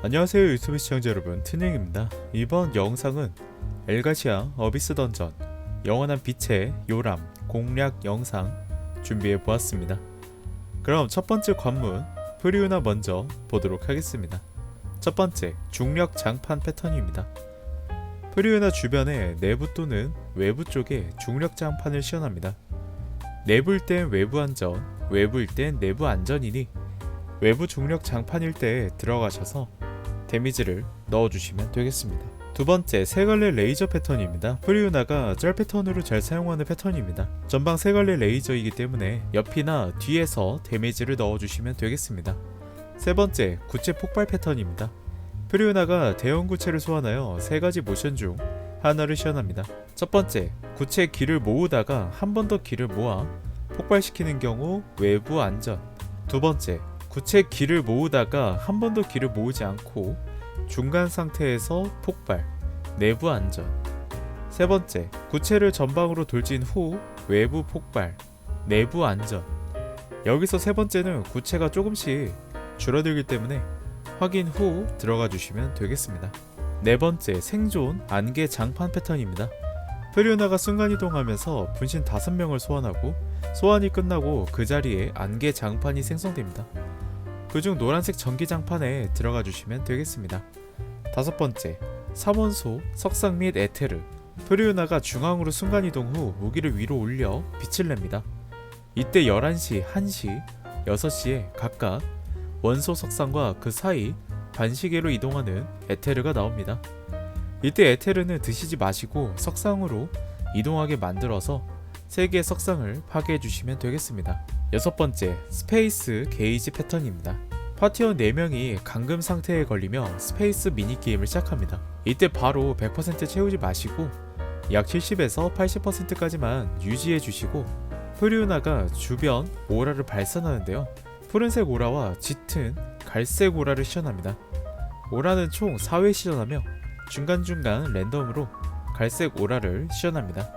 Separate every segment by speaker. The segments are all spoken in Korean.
Speaker 1: 안녕하세요 유튜브 시청자 여러분. 트닝입니다. 이번 영상은 엘가시아 어비스 던전 영원한 빛의 요람 공략 영상 준비해 보았습니다. 그럼 첫 번째 관문 프리우나 먼저 보도록 하겠습니다. 첫 번째 중력 장판 패턴입니다. 프리우나 주변에 내부 또는 외부 쪽에 중력 장판을 시연합니다. 내부일 땐 외부 안전 외부일 땐 내부 안전이니 외부 중력 장판일 때 들어가셔서 데미지를 넣어주시면 되겠습니다. 두 번째 세갈래 레이저 패턴입니다. 프리우나가 짤 패턴으로 잘 사용하는 패턴입니다. 전방 세갈래 레이저이기 때문에 옆이나 뒤에서 데미지를 넣어주시면 되겠습니다. 세 번째 구체 폭발 패턴입니다. 프리우나가 대형 구체를 소환하여 세 가지 모션 중 하나를 시연합니다. 첫 번째 구체 기를 모으다가 한 번더 기를 모아 폭발시키는 경우 외부 안전. 두 번째 구체 기를 모으다가 한 번더 기를 모으지 않고 중간 상태에서 폭발, 내부 안전. 세 번째, 구체를 전방으로 돌진 후 외부 폭발, 내부 안전. 여기서 세 번째는 구체가 조금씩 줄어들기 때문에 확인 후 들어가 주시면 되겠습니다. 네 번째, 생존 안개 장판 패턴입니다. 프리오나가 순간이동하면서 분신 5명을 소환하고 소환이 끝나고 그 자리에 안개 장판이 생성됩니다. 그중 노란색 전기장판에 들어가 주시면 되겠습니다. 다섯 번째, 삼원소, 석상 및 에테르. 프리우나가 중앙으로 순간이동 후 무기를 위로 올려 빛을 냅니다. 이때 11시, 1시, 6시에 각각 원소 석상과 그 사이 반시계로 이동하는 에테르가 나옵니다. 이때 에테르는 드시지 마시고 석상으로 이동하게 만들어서 세 개의 석상을 파괴해 주시면 되겠습니다. 여섯 번째, 스페이스 게이지 패턴입니다. 파티원 4명이 감금 상태에 걸리며 스페이스 미니게임을 시작합니다. 이때 바로 100% 채우지 마시고 약 70에서 80%까지만 유지해 주시고 프리우나가 주변 오라를 발산하는데요. 푸른색 오라와 짙은 갈색 오라를 시전합니다. 오라는 총 4회 시전하며 중간중간 랜덤으로 갈색 오라를 시전합니다.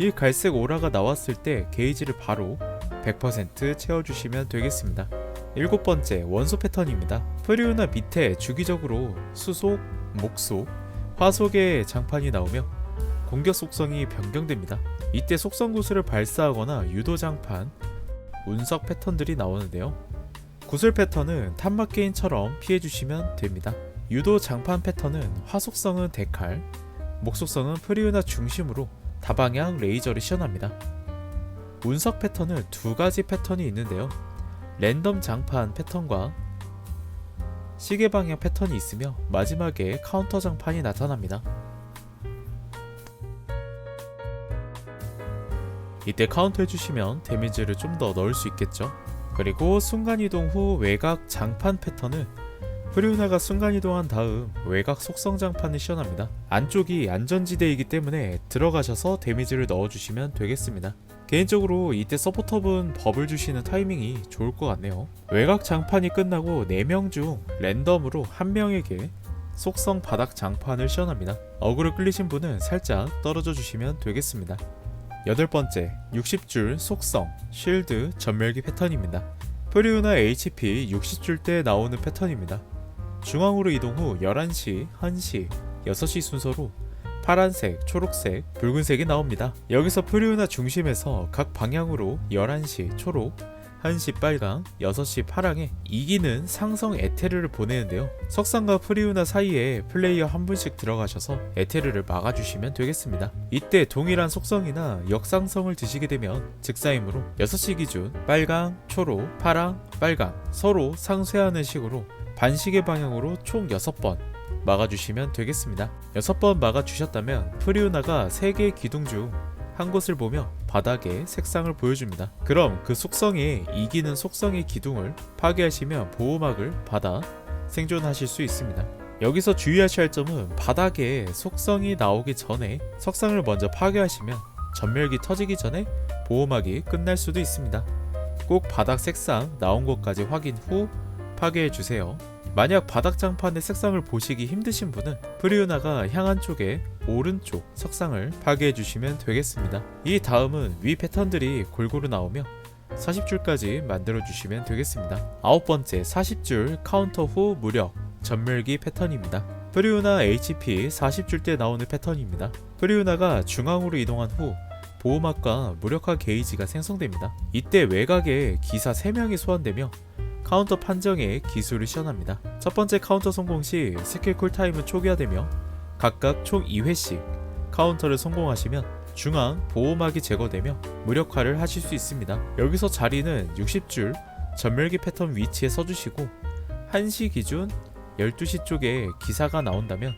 Speaker 1: 이 갈색 오라가 나왔을 때 게이지를 바로 100% 채워주시면 되겠습니다. 일곱 번째 원소 패턴입니다. 프리우나 밑에 주기적으로 수속, 목속, 화속의 장판이 나오며 공격 속성이 변경됩니다. 이때 속성 구슬을 발사하거나 유도 장판, 운석 패턴들이 나오는데요. 구슬 패턴은 탐막 게임처럼 피해주시면 됩니다. 유도 장판 패턴은 화속성은 데칼, 목속성은 프리우나 중심으로 다방향 레이저를 시연합니다. 운석 패턴은 두 가지 패턴이 있는데요. 랜덤 장판 패턴과 시계 방향 패턴이 있으며 마지막에 카운터 장판이 나타납니다. 이때 카운터 해주시면 데미지를 좀 더 넣을 수 있겠죠. 그리고 순간이동 후 외곽 장판 패턴은 프리우나가 순간이동한 다음 외곽 속성 장판을 시연합니다. 안쪽이 안전지대이기 때문에 들어가셔서 데미지를 넣어주시면 되겠습니다. 개인적으로 이때 서포터분 법을 주시는 타이밍이 좋을 것 같네요. 외곽 장판이 끝나고 4명 중 랜덤으로 한 명에게 속성 바닥 장판을 시연합니다. 어그로 끌리신 분은 살짝 떨어져 주시면 되겠습니다. 여덟 번째, 60줄 속성 쉴드 전멸기 패턴입니다. 프리우나 HP 60줄 때 나오는 패턴입니다. 중앙으로 이동 후 11시, 1시, 6시 순서로 파란색, 초록색, 붉은색이 나옵니다. 여기서 프리우나 중심에서 각 방향으로 11시 초록, 1시 빨강, 6시 파랑에 이기는 상성 에테르를 보내는데요. 석상과 프리우나 사이에 플레이어 한 분씩 들어가셔서 에테르를 막아주시면 되겠습니다. 이때 동일한 속성이나 역상성을 드시게 되면 즉사임으로 6시 기준 빨강, 초록, 파랑, 빨강 서로 상쇄하는 식으로 반시계 방향으로 총 6번 막아주시면 되겠습니다. 6번 막아주셨다면 프리우나가 3개의 기둥 중 한 곳을 보며 바닥에 색상을 보여줍니다. 그럼 그 속성에 이기는 속성의 기둥을 파괴하시면 보호막을 받아 생존하실 수 있습니다. 여기서 주의하셔야 할 점은 바닥에 속성이 나오기 전에 석상을 먼저 파괴하시면 전멸기 터지기 전에 보호막이 끝날 수도 있습니다. 꼭 바닥 색상 나온 것까지 확인 후 파괴해 주세요. 만약 바닥 장판의 색상을 보시기 힘드신 분은 프리우나가 향한 쪽에 오른쪽 석상을 파괴해 주시면 되겠습니다. 이 다음은 위 패턴들이 골고루 나오며 40줄까지 만들어 주시면 되겠습니다. 아홉 번째 40줄 카운터 후 무력 전멸기 패턴입니다. 프리우나 HP 40줄 때 나오는 패턴입니다. 프리우나가 중앙으로 이동한 후 보호막과 무력화 게이지가 생성됩니다. 이때 외곽에 기사 3명이 소환되며 카운터 판정에 기술을 시연합니다. 첫 번째 카운터 성공 시 스킬 쿨타임은 초기화되며 각각 총 2회씩 카운터를 성공하시면 중앙 보호막이 제거되며 무력화를 하실 수 있습니다. 여기서 자리는 60줄 전멸기 패턴 위치에 써주시고 1시 기준 12시 쪽에 기사가 나온다면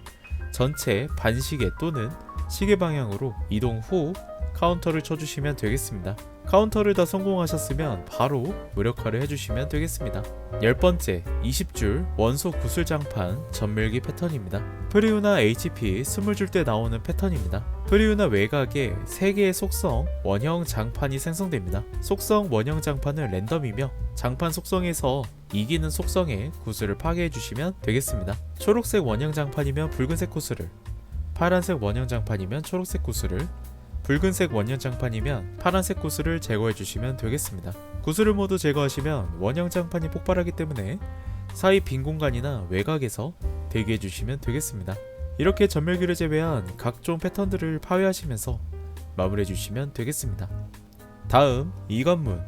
Speaker 1: 전체 반시계 또는 시계 방향으로 이동 후 카운터를 쳐주시면 되겠습니다. 카운터를 다 성공하셨으면 바로 무력화를 해주시면 되겠습니다. 열 번째, 20줄 원소 구슬 장판 전멸기 패턴입니다. 프리우나 HP 20줄 때 나오는 패턴입니다. 프리우나 외곽에 3개의 속성 원형 장판이 생성됩니다. 속성 원형 장판은 랜덤이며 장판 속성에서 이기는 속성의 구슬을 파괴해 주시면 되겠습니다. 초록색 원형 장판이면 붉은색 구슬을, 파란색 원형 장판이면 초록색 구슬을, 붉은색 원형 장판이면 파란색 구슬을 제거해 주시면 되겠습니다. 구슬을 모두 제거하시면 원형 장판이 폭발하기 때문에 사이 빈 공간이나 외곽에서 대기해 주시면 되겠습니다. 이렇게 전멸기를 제외한 각종 패턴들을 파괴하시면서 마무리해 주시면 되겠습니다. 다음 이 관문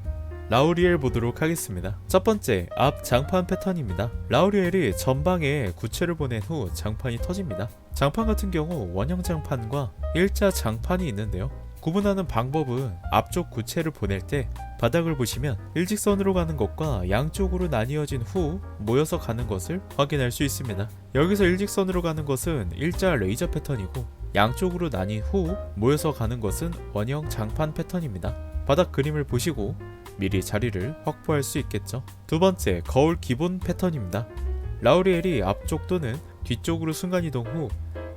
Speaker 1: 라우리엘 보도록 하겠습니다. 첫 번째 앞 장판 패턴입니다. 라우리엘이 전방에 구체를 보낸 후 장판이 터집니다. 장판 같은 경우 원형 장판과 일자 장판이 있는데요. 구분하는 방법은 앞쪽 구체를 보낼 때 바닥을 보시면 일직선으로 가는 것과 양쪽으로 나뉘어진 후 모여서 가는 것을 확인할 수 있습니다. 여기서 일직선으로 가는 것은 일자 레이저 패턴이고 양쪽으로 나뉜 후 모여서 가는 것은 원형 장판 패턴입니다. 바닥 그림을 보시고 미리 자리를 확보할 수 있겠죠. 두 번째, 거울 기본 패턴입니다. 라우리엘이 앞쪽 또는 뒤쪽으로 순간이동 후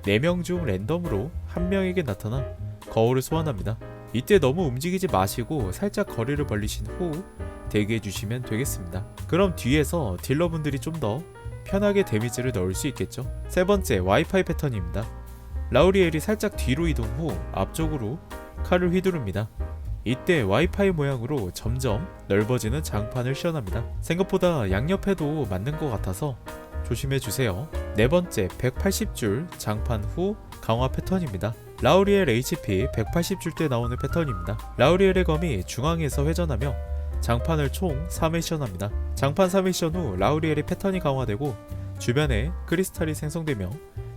Speaker 1: 4명 중 랜덤으로 한 명에게 나타나 거울을 소환합니다. 이때 너무 움직이지 마시고 살짝 거리를 벌리신 후 대기해 주시면 되겠습니다. 그럼 뒤에서 딜러분들이 좀 더 편하게 데미지를 넣을 수 있겠죠. 세 번째, 와이파이 패턴입니다. 라우리엘이 살짝 뒤로 이동 후 앞쪽으로 칼을 휘두릅니다. 이때 와이파이 모양으로 점점 넓어지는 장판을 시연합니다. 생각보다 양옆에도 맞는 것 같아서 조심해 주세요. 네 번째 180줄 장판 후 강화 패턴입니다. 라우리엘 HP 180줄 때 나오는 패턴입니다. 라우리엘의 검이 중앙에서 회전하며 장판을 총 3회 시연합니다. 장판 3회 시연 후 라우리엘의 패턴이 강화되고 주변에 크리스탈이 생성되며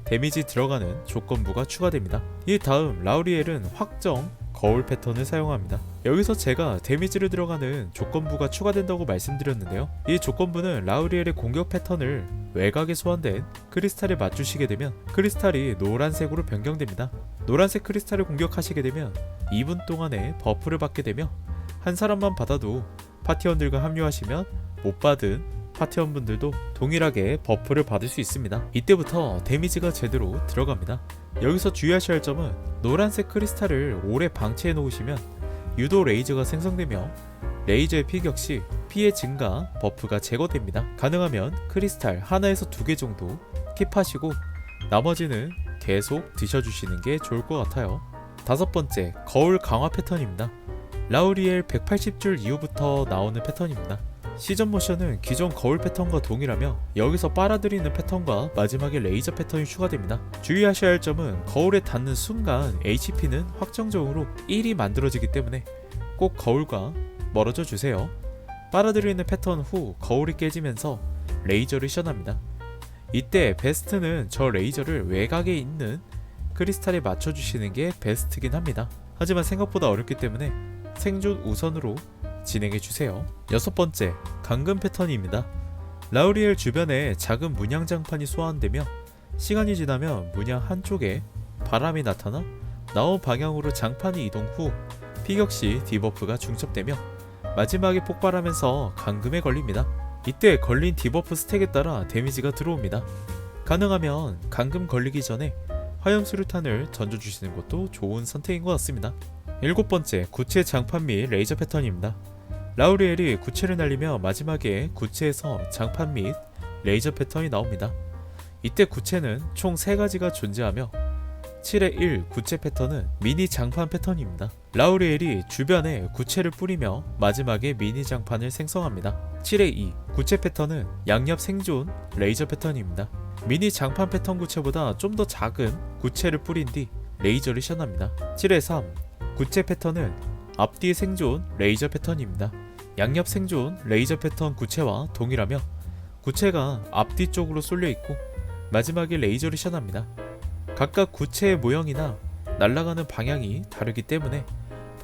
Speaker 1: 데미지 들어가는 조건부가 추가됩니다. 이 다음 라우리엘은 확정 거울 패턴을 사용합니다. 여기서 제가 데미지를 들어가는 조건부가 추가된다고 말씀드렸는데요. 이 조건부는 라우리엘의 공격 패턴을 외곽에 소환된 크리스탈에 맞추시게 되면 크리스탈이 노란색으로 변경됩니다. 노란색 크리스탈을 공격하시게 되면 2분 동안의 버프를 받게 되며 한 사람만 받아도 파티원들과 합류하시면 못 받은 파티원분들도 동일하게 버프를 받을 수 있습니다. 이때부터 데미지가 제대로 들어갑니다. 여기서 주의하셔야 할 점은 노란색 크리스탈을 오래 방치해 놓으시면 유도 레이저가 생성되며 레이저의 피격 시 피해 증가 버프가 제거됩니다. 가능하면 크리스탈 하나에서 두 개 정도 킵하시고 나머지는 계속 드셔주시는 게 좋을 것 같아요. 다섯 번째, 거울 강화 패턴입니다. 라우리엘 180줄 이후부터 나오는 패턴입니다. 시전 모션은 기존 거울 패턴과 동일하며 여기서 빨아들이는 패턴과 마지막에 레이저 패턴이 추가됩니다. 주의하셔야 할 점은 거울에 닿는 순간 HP는 확정적으로 1이 만들어지기 때문에 꼭 거울과 멀어져 주세요. 빨아들이는 패턴 후 거울이 깨지면서 레이저를 시연합니다. 이때 베스트는 저 레이저를 외곽에 있는 크리스탈에 맞춰주시는 게 베스트긴 합니다. 하지만 생각보다 어렵기 때문에 생존 우선으로 진행해 주세요. 여섯 번째, 강금 패턴입니다. 라우리엘 주변에 작은 문양장판이 소환되며 시간이 지나면 문양 한쪽에 바람이 나타나 나온 방향으로 장판이 이동 후 피격 시 디버프가 중첩되며 마지막에 폭발하면서 강금에 걸립니다. 이때 걸린 디버프 스택에 따라 데미지가 들어옵니다. 가능하면 강금 걸리기 전에 화염 수류탄을 던져주시는 것도 좋은 선택인 것 같습니다. 일곱 번째, 구체 장판 및 레이저 패턴입니다. 라우리엘이 구체를 날리며 마지막에 구체에서 장판 및 레이저 패턴이 나옵니다. 이때 구체는 총 3가지가 존재하며 7의 1 구체 패턴은 미니 장판 패턴입니다. 라우리엘이 주변에 구체를 뿌리며 마지막에 미니 장판을 생성합니다. 7의 2 구체 패턴은 양옆 생존 레이저 패턴입니다. 미니 장판 패턴 구체보다 좀 더 작은 구체를 뿌린 뒤 레이저를 시전합니다. 7의 3 구체 패턴은 앞뒤 생존 레이저 패턴입니다. 양옆 생존 레이저 패턴 구체와 동일하며 구체가 앞뒤 쪽으로 쏠려 있고 마지막에 레이저를 시전합니다. 각각 구체의 모형이나 날아가는 방향이 다르기 때문에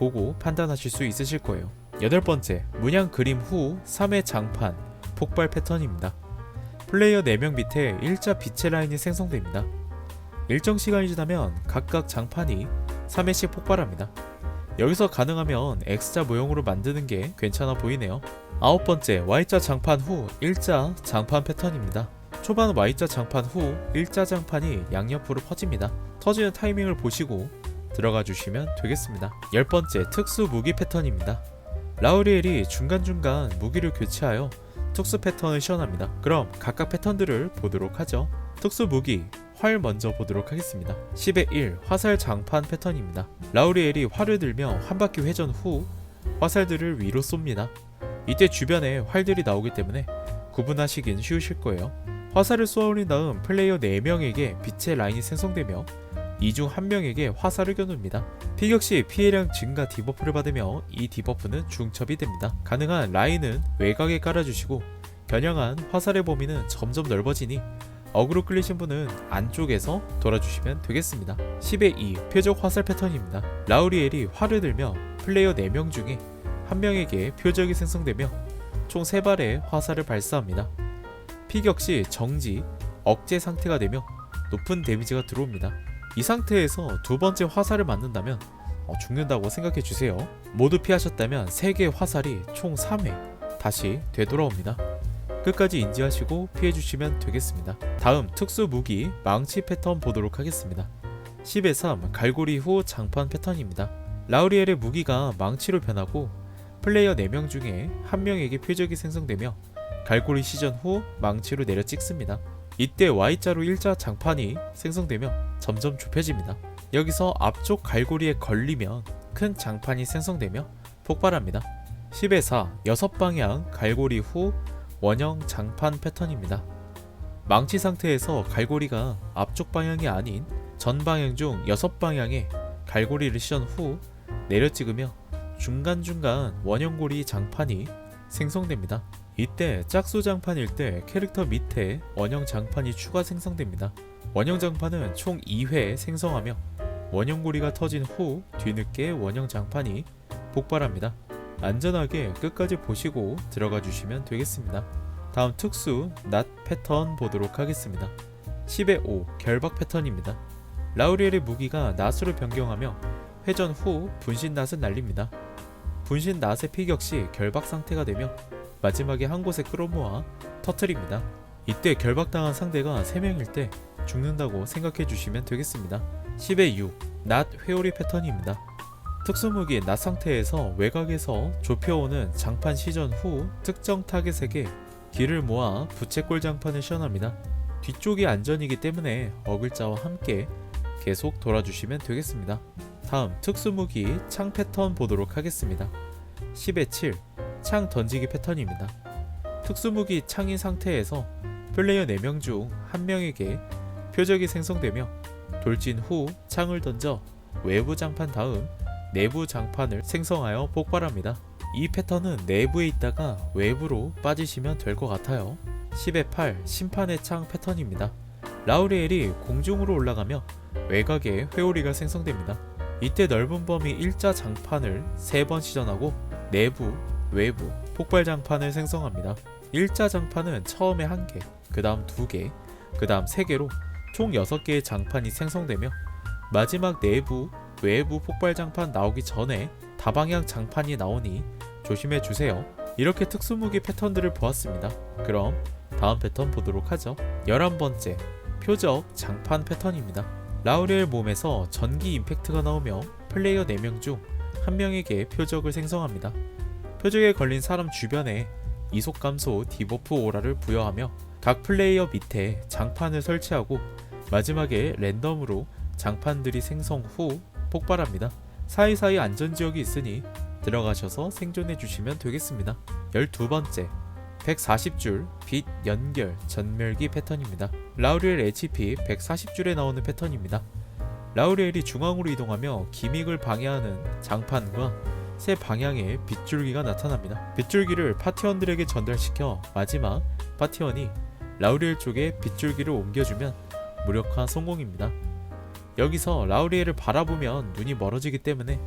Speaker 1: 보고 판단하실 수 있으실 거예요. 여덟 번째, 문양 그림 후 3회 장판 폭발 패턴입니다. 플레이어 4명 밑에 일자 빛의 라인이 생성됩니다. 일정 시간이 지나면 각각 장판이 3회씩 폭발합니다. 여기서 가능하면 X자 모형으로 만드는 게 괜찮아 보이네요. 아홉 번째, Y자 장판 후 일자 장판 패턴입니다. 초반 Y자 장판 후 일자 장판이 양옆으로 퍼집니다. 터지는 타이밍을 보시고 들어가 주시면 되겠습니다. 열 번째, 특수 무기 패턴입니다. 라우리엘이 중간중간 무기를 교체하여 특수 패턴을 시연합니다. 그럼 각각 패턴들을 보도록 하죠. 특수 무기 활 먼저 보도록 하겠습니다. 10의 1 화살 장판 패턴입니다. 라우리엘이 활을 들며 한 바퀴 회전 후 화살들을 위로 쏩니다. 이때 주변에 활들이 나오기 때문에 구분하시긴 쉬우실 거예요. 화살을 쏘아올린 다음 플레이어 4명에게 빛의 라인이 생성되며 이 중 한 명에게 화살을 겨눕니다. 피격 시 피해량 증가 디버프를 받으며 이 디버프는 중첩이 됩니다. 가능한 라인은 외곽에 깔아주시고 겨냥한 화살의 범위는 점점 넓어지니 어그로 끌리신 분은 안쪽에서 돌아주시면 되겠습니다. 10의 2 표적 화살 패턴입니다. 라우리엘이 활을 들며 플레이어 4명 중에 한 명에게 표적이 생성되며 총 3발의 화살을 발사합니다. 피격 시 정지, 억제 상태가 되며 높은 데미지가 들어옵니다. 이 상태에서 두 번째 화살을 맞는다면 어, 죽는다고 생각해 주세요. 모두 피하셨다면 3개의 화살이 총 3회 다시 되돌아옵니다. 끝까지 인지하시고 피해 주시면 되겠습니다. 다음 특수 무기 망치 패턴 보도록 하겠습니다. 10의 3 갈고리 후 장판 패턴입니다. 라우리엘의 무기가 망치로 변하고 플레이어 4명 중에 한 명에게 표적이 생성되며 갈고리 시전 후 망치로 내려 찍습니다. 이때 Y자로 일자 장판이 생성되며 점점 좁혀집니다. 여기서 앞쪽 갈고리에 걸리면 큰 장판이 생성되며 폭발합니다. 10의 4 6방향 갈고리 후 원형 장판 패턴입니다. 망치 상태에서 갈고리가 앞쪽 방향이 아닌 전 방향 중 6방향에 갈고리를 시전 후 내려 찍으며 중간중간 원형고리 장판이 생성됩니다. 이때 짝수 장판일 때 캐릭터 밑에 원형 장판이 추가 생성됩니다. 원형 장판은 총 2회 생성하며 원형고리가 터진 후 뒤늦게 원형 장판이 폭발합니다. 안전하게 끝까지 보시고 들어가 주시면 되겠습니다. 다음 특수 낫 패턴 보도록 하겠습니다. 10의 5 결박 패턴입니다. 라우리엘의 무기가 낫으로 변경하며 회전 후 분신 낫은 날립니다. 분신 낫의 피격 시 결박 상태가 되며 마지막에 한 곳에 끌어모아 터트립니다. 이때 결박당한 상대가 3명일 때 죽는다고 생각해 주시면 되겠습니다. 10의 6 낫 회오리 패턴입니다. 특수무기 낫 상태에서 외곽에서 좁혀오는 장판 시전 후 특정 타겟에게 길을 모아 부채꼴 장판을 시연합니다. 뒤쪽이 안전이기 때문에 어글자와 함께 계속 돌아주시면 되겠습니다. 다음 특수무기 창 패턴 보도록 하겠습니다. 10의 7 창 던지기 패턴입니다. 특수무기 창인 상태에서 플레이어 4명 중 1명에게 표적이 생성되며 돌진 후 창을 던져 외부 장판 다음 내부 장판을 생성하여 폭발합니다. 이 패턴은 내부에 있다가 외부로 빠지시면 될 것 같아요. 10의 8 심판의 창 패턴입니다. 라우리엘이 공중으로 올라가며 외곽에 회오리가 생성됩니다. 이때 넓은 범위 일자 장판을 3번 시전하고 내부, 외부, 폭발 장판을 생성합니다. 일자 장판은 처음에 1개, 그 다음 2개, 그 다음 3개로 총 6개의 장판이 생성되며 마지막 내부, 외부 폭발 장판 나오기 전에 다방향 장판이 나오니 조심해 주세요. 이렇게 특수무기 패턴들을 보았습니다. 그럼 다음 패턴 보도록 하죠. 11번째, 표적 장판 패턴입니다. 라우리엘 몸에서 전기 임팩트가 나오며 플레이어 4명 중 1명에게 표적을 생성합니다. 표적에 걸린 사람 주변에 이속 감소 디버프 오라를 부여하며 각 플레이어 밑에 장판을 설치하고 마지막에 랜덤으로 장판들이 생성 후 폭발합니다. 사이사이 안전지역이 있으니 들어가셔서 생존해 주시면 되겠습니다. 12번째 140줄 빛 연결 전멸기 패턴입니다. 라우리엘 HP 140줄에 나오는 패턴입니다. 라우리엘이 중앙으로 이동하며 기믹을 방해하는 장판과 세 방향의 빗줄기가 나타납니다. 빗줄기를 파티원들에게 전달시켜 마지막 파티원이 라우리엘 쪽에 빗줄기를 옮겨주면 무력화 성공입니다. 여기서 라우리엘을 바라보면 눈이 멀어지기 때문에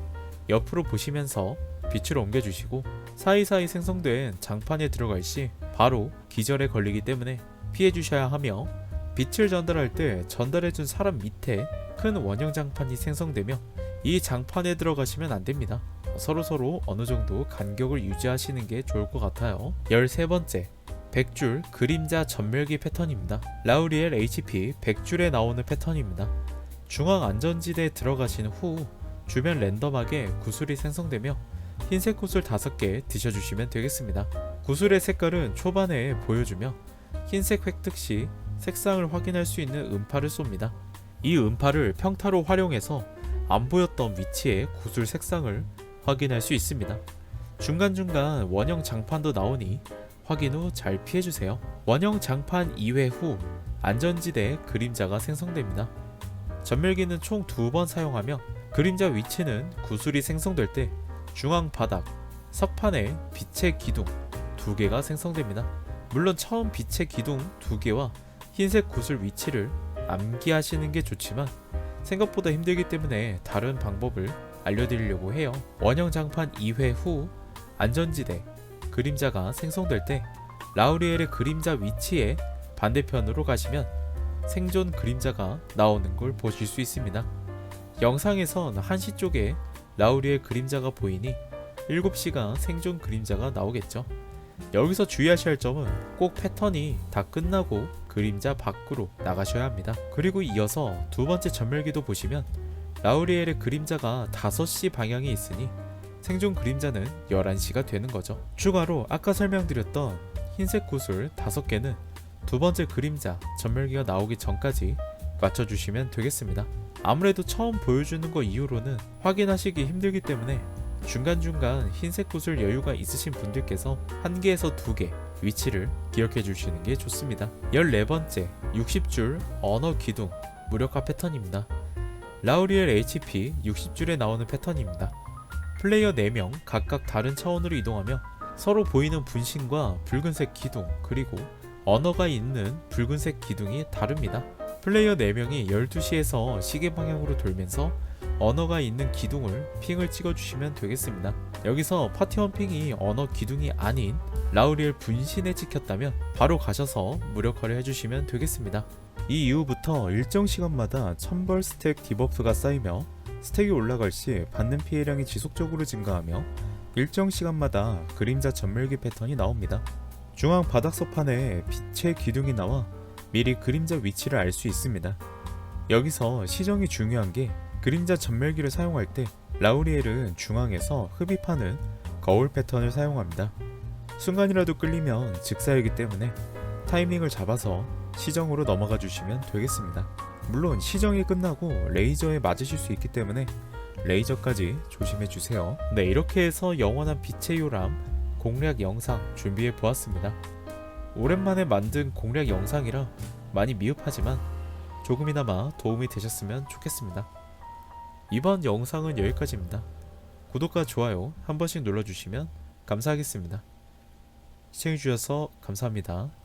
Speaker 1: 옆으로 보시면서 빛을 옮겨주시고 사이사이 생성된 장판에 들어갈 시 바로 기절에 걸리기 때문에 피해 주셔야 하며 빛을 전달할 때 전달해준 사람 밑에 큰 원형 장판이 생성되며 이 장판에 들어가시면 안 됩니다. 서로서로 어느 정도 간격을 유지하시는 게 좋을 것 같아요. 13번째 100줄 그림자 전멸기 패턴입니다. 라우리엘 HP 100줄에 나오는 패턴입니다. 중앙 안전지대에 들어가신 후 주변 랜덤하게 구슬이 생성되며 흰색 구슬 5개 드셔주시면 되겠습니다. 구슬의 색깔은 초반에 보여주며 흰색 획득 시 색상을 확인할 수 있는 음파를 쏩니다. 이 음파를 평타로 활용해서 안 보였던 위치의 구슬 색상을 확인할 수 있습니다. 중간중간 원형 장판도 나오니 확인 후 잘 피해주세요. 원형 장판 2회 후 안전지대 그림자가 생성됩니다. 전멸기는 총 두 번 사용하며 그림자 위치는 구슬이 생성될 때 중앙 바닥, 석판에 빛의 기둥 두 개가 생성됩니다. 물론 처음 빛의 기둥 두 개와 흰색 구슬 위치를 암기하시는 게 좋지만 생각보다 힘들기 때문에 다른 방법을 알려드리려고 해요. 원형 장판 2회 후 안전지대 그림자가 생성될 때 라우리엘의 그림자 위치에 반대편으로 가시면 생존 그림자가 나오는 걸 보실 수 있습니다. 영상에선 한시 쪽에 라우리엘 그림자가 보이니 7시가 생존 그림자가 나오겠죠. 여기서 주의하셔야 할 점은 꼭 패턴이 다 끝나고 그림자 밖으로 나가셔야 합니다. 그리고 이어서 두 번째 전멸기도 보시면 라우리엘의 그림자가 5시 방향에 있으니 생존 그림자는 11시가 되는 거죠. 추가로 아까 설명드렸던 흰색 구슬 5개는 두 번째 그림자 전멸기가 나오기 전까지 맞춰주시면 되겠습니다. 아무래도 처음 보여주는 거 이후로는 확인하시기 힘들기 때문에 중간중간 흰색 구슬 여유가 있으신 분들께서 한 개에서 두 개 위치를 기억해 주시는 게 좋습니다. 14번째 60줄 언어 기둥 무력화 패턴입니다. 라우리엘 HP 60줄에 나오는 패턴입니다. 플레이어 4명 각각 다른 차원으로 이동하며 서로 보이는 분신과 붉은색 기둥 그리고 언어가 있는 붉은색 기둥이 다릅니다. 플레이어 4명이 12시에서 시계 방향으로 돌면서 언어가 있는 기둥을 핑을 찍어주시면 되겠습니다. 여기서 파티원 핑이 언어 기둥이 아닌 라우리엘 분신에 찍혔다면 바로 가셔서 무력화를 해주시면 되겠습니다. 이 이후부터 일정 시간마다 1000벌 스택 디버프가 쌓이며 스택이 올라갈 시 받는 피해량이 지속적으로 증가하며 일정 시간마다 그림자 전멸기 패턴이 나옵니다. 중앙 바닥 서판에 빛의 기둥이 나와 미리 그림자 위치를 알 수 있습니다. 여기서 시정이 중요한 게 그림자 전멸기를 사용할 때 라우리엘은 중앙에서 흡입하는 거울 패턴을 사용합니다. 순간이라도 끌리면 즉사이기 때문에 타이밍을 잡아서 시정으로 넘어가 주시면 되겠습니다. 물론 시정이 끝나고 레이저에 맞으실 수 있기 때문에 레이저까지 조심해 주세요. 네, 이렇게 해서 영원한 빛의 요람 공략 영상 준비해 보았습니다. 오랜만에 만든 공략 영상이라 많이 미흡하지만 조금이나마 도움이 되셨으면 좋겠습니다. 이번 영상은 여기까지입니다. 구독과 좋아요 한 번씩 눌러주시면 감사하겠습니다. 시청해주셔서 감사합니다.